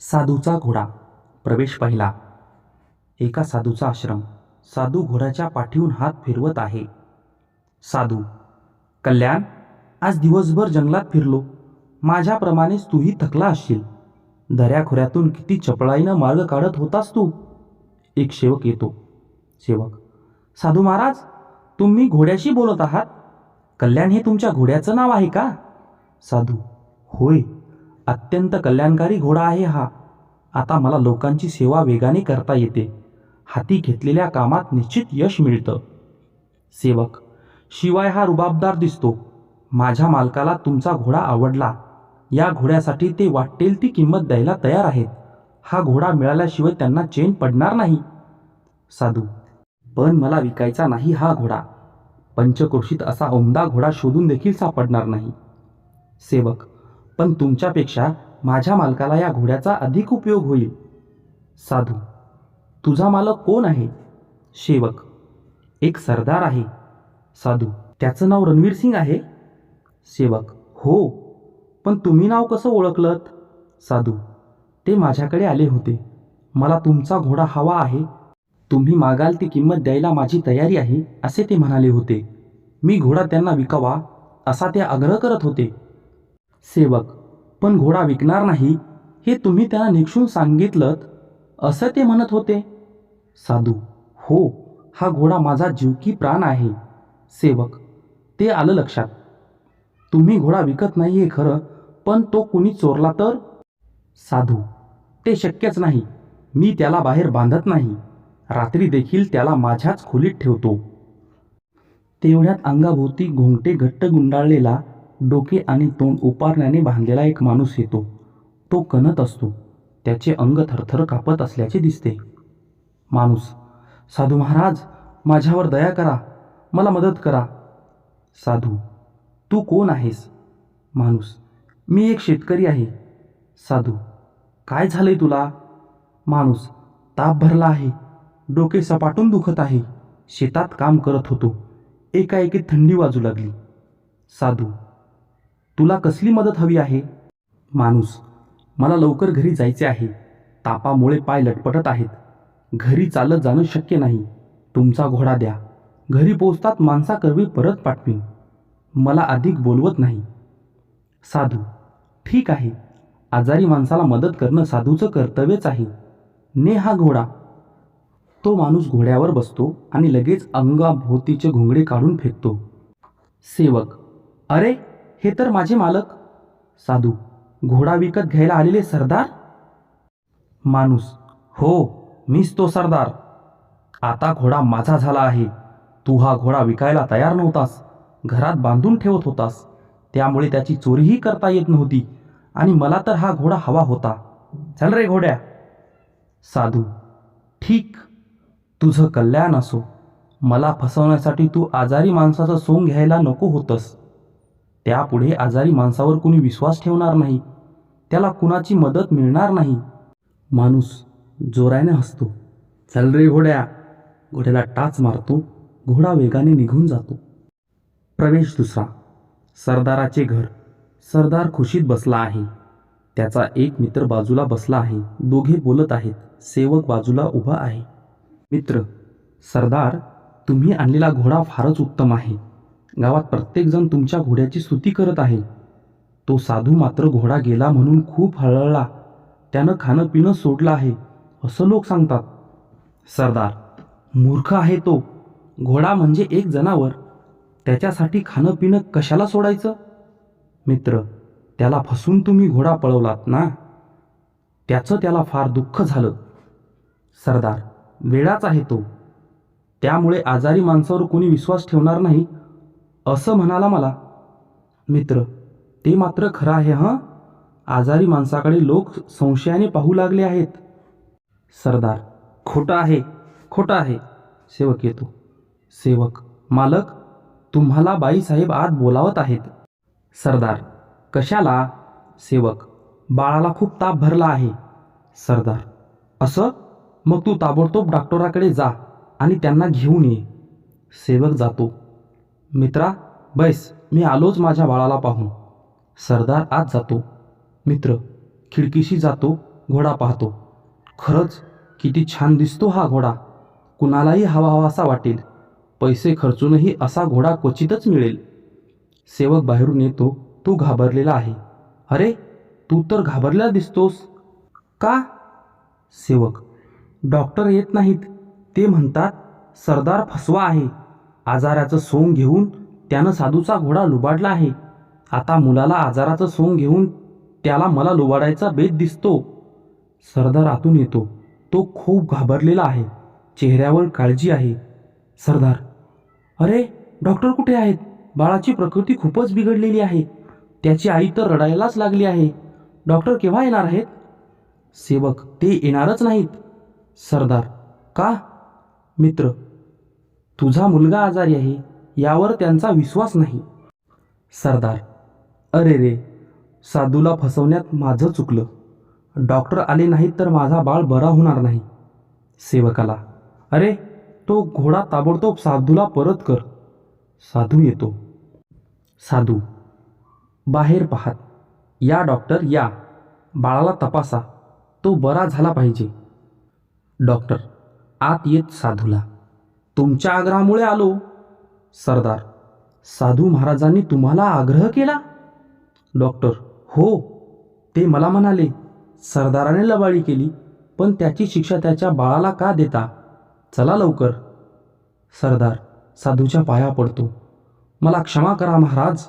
साधूचा घोडा. प्रवेश पहिला. एका साधूचा आश्रम. साधू घोड्याच्या पाठीहून हात फिरवत आहे. साधू कल्याण आज दिवसभर जंगलात फिरलो. माझ्याप्रमाणेच तूही थकला असशील. दऱ्याखोऱ्यातून किती चपळाईनं मार्ग काढत होतास तू? एक सेवक येतो. सेवक साधू महाराज तुम्ही घोड्याशी बोलत आहात? कल्याण हे तुमच्या घोड्याचं नाव आहे का? साधू होय अत्यंत कल्याणकारी घोडा आहे हा. आता मला लोकांची सेवा वेगाने करता येते. हाती घेतलेल्या कामात निश्चित यश मिळतं. सेवक शिवाय हा रुबाबदार दिसतो. माझ्या मालकाला तुमचा घोडा आवडला. या घोड्यासाठी ते वाटेल ती किंमत द्यायला तयार आहेत. हा घोडा मिळाल्याशिवाय त्यांना चेन पडणार नाही. साधू पण मला विकायचा नाही हा घोडा. पंचक्रोशीत असा उमदा घोडा शोधून देखील सापडणार नाही. सेवक पण तुमच्यापेक्षा माझ्या मालकाला या घोड्याचा अधिक उपयोग होईल. साधू तुझा मालक कोण आहे? सेवक एक सरदार आहे. साधू त्याचं नाव रणवीर सिंग आहे? सेवक हो पण तुम्ही नाव कसं ओळखलत? साधू ते माझ्याकडे आले होते. मला तुमचा घोडा हवा आहे. तुम्ही मागाल ती किंमत द्यायला माझी तयारी आहे असे ते म्हणाले होते. मी घोडा त्यांना विकावा असा ते आग्रह करत होते. सेवक. पण घोडा विकणार नाही हे तुम्ही त्याला निक्षून सांगितलं असं ते म्हणत होते. साधू हो हा घोडा माझा जीवकी प्राण आहे. सेवक ते आलं लक्षात. तुम्ही घोडा विकत नाही हे खरं पण तो कुणी चोरला तर? साधू ते शक्यच नाही. मी त्याला बाहेर बांधत नाही. रात्री देखील त्याला माझ्याच खोलीत ठेवतो. तेवढ्यात अंगाभोवती घोंगटे घट्ट गुंडाळलेला डोके आणि तोंड उपारण्याने बांधलेला एक माणूस येतो. तो कणत असतो. त्याचे अंग थरथर कापत असल्याचे दिसते. माणूस साधू महाराज माझ्यावर दया करा. मला मदत करा. साधू तू कोण आहेस? माणूस मी एक शेतकरी आहे. साधू काय झालंय तुला? माणूस ताप भरला आहे. डोके सपाटून दुखत आहे. शेतात काम करत होतो. एकाएकी थंडी वाजू लागली. साधू तुला कसली मदत हवी आहे? माणूस मला लवकर घरी जायचे आहे. तापामुळे पाय लटपटत आहेत. घरी चालत जाणं शक्य नाही. तुमचा घोडा द्या. घरी पोचतात माणसाकरवी परत पाठवीन. मला अधिक बोलवत नाही. साधू ठीक आहे. आजारी माणसाला मदत करणं साधूचं कर्तव्यच आहे. ने हा घोडा. तो माणूस घोड्यावर बसतो आणि लगेच अंगाभोवतीचे घोंगडे काढून फेकतो. सेवक अरे! हे तर माझे मालक. साधू घोडा विकत घ्यायला आलेले सरदार? माणूस हो मीच तो सरदार. आता घोडा माझा झाला आहे. तू हा घोडा विकायला तयार नव्हतास. घरात बांधून ठेवत होतास. त्यामुळे त्याची चोरीही करता येत नव्हती. आणि मला तर हा घोडा हवा होता. चल रे घोड्या. साधू ठीक. तुझं कल्याण असो. मला फसवण्यासाठी तू आजारी माणसाचं सोंग घ्यायला नको होतंस. त्यापुढे आजारी माणसावर कुणी विश्वास ठेवणार नाही. त्याला कुणाची मदत मिळणार नाही. माणूस जोराने हसतो. चल रे घोड्या. घोड्याला टाच मारतो. घोडा वेगाने निघून जातो. प्रवेश दुसरा. सरदाराचे घर. सरदार खुशीत बसला आहे. त्याचा एक मित्र बाजूला बसला आहे. दोघे बोलत आहेत. सेवक बाजूला उभा आहे. मित्र सरदार तुम्ही आणलेला घोडा फारच उत्तम आहे. गावात प्रत्येकजण तुमच्या घोड्याची स्तुती करत आहे. तो साधू मात्र घोडा गेला म्हणून खूप हळहळला. त्यानं खाणं पिणं सोडलं आहे असं लोक सांगतात. सरदार मूर्ख आहे तो. घोडा म्हणजे एक जनावर. त्याच्यासाठी खाणं पिणं कशाला सोडायचं? मित्र त्याला फसून तुम्ही घोडा पळवलात ना? त्याचं त्याला फार दुःख झालं. सरदार वेळाच आहे तो. त्यामुळे आजारी माणसावर कोणी विश्वास ठेवणार नाही. असं म्हणाला मला. मित्र ते मात्र खरं आहे हं? आजारी माणसाकडे लोक संशयाने पाहू लागले आहेत. सरदार खोटं आहे खोटं आहे. सेवक येतो. सेवक मालक तुम्हाला बाईसाहेब आत बोलावत आहेत. सरदार कशाला? सेवक बाळाला खूप ताप भरला आहे. सरदार असं? मग तू ताबडतोब डॉक्टराकडे जा आणि त्यांना घेऊन ये. सेवक जातो. मित्रा बैस मी आलोच माझ्या बाळाला पाहून. सरदार आत जातो. मित्र खिडकीशी जातो घोडा पाहतो. खरंच किती छान दिसतो हा घोडा. कुणालाही हवा हवासा वाटेल. पैसे खर्चूनही असा घोडा क्वचितच मिळेल. सेवक बाहेरून येतो. तो घाबरलेला आहे. अरे तू तर घाबरलेला दिसतोस. का? सेवक. डॉक्टर येत नाहीत. ते म्हणतात सरदार फसवा आहे. आजाराचं सोंग घेऊन त्यानं साधूचा घोडा लुबाडला आहे. आता मुलाला आजाराचं सोंग घेऊन त्याला मला लुबाडायचा बेत दिसतो. सरदार आतून येतो. तो खूप घाबरलेला आहे. चेहऱ्यावर काळजी आहे. सरदार अरे डॉक्टर कुठे आहेत? बाळाची प्रकृती खूपच बिघडलेली आहे. त्याची आई तर रडायलाच लागली आहे. डॉक्टर केव्हा येणार आहेत? सेवक ते येणारच नाहीत. सरदार का? मित्र तुझा मुलगा आजारी आहे यावर त्यांचा विश्वास नाही. सरदार अरे रे साधूला फसवण्यात माझं चुकलं. डॉक्टर आले नाहीत तर माझा बाळ बरा होणार नाही. सेवकाला अरे तो घोडा ताबडतोब साधूला परत कर. साधू येतो. साधू बाहेर पाहात या डॉक्टर या. बाळाला तपासा. तो बरा झाला पाहिजे. डॉक्टर आत येत साधूला. तुमच्या आग्रहामुळे आलो. सरदार साधू महाराजांनी तुम्हाला आग्रह केला? डॉक्टर हो ते मला म्हणाले. सरदाराने लबाळी केली पण त्याची शिक्षा त्याच्या बाळाला का देता? चला लवकर. सरदार साधूच्या पाया पडतो. मला क्षमा करा महाराज.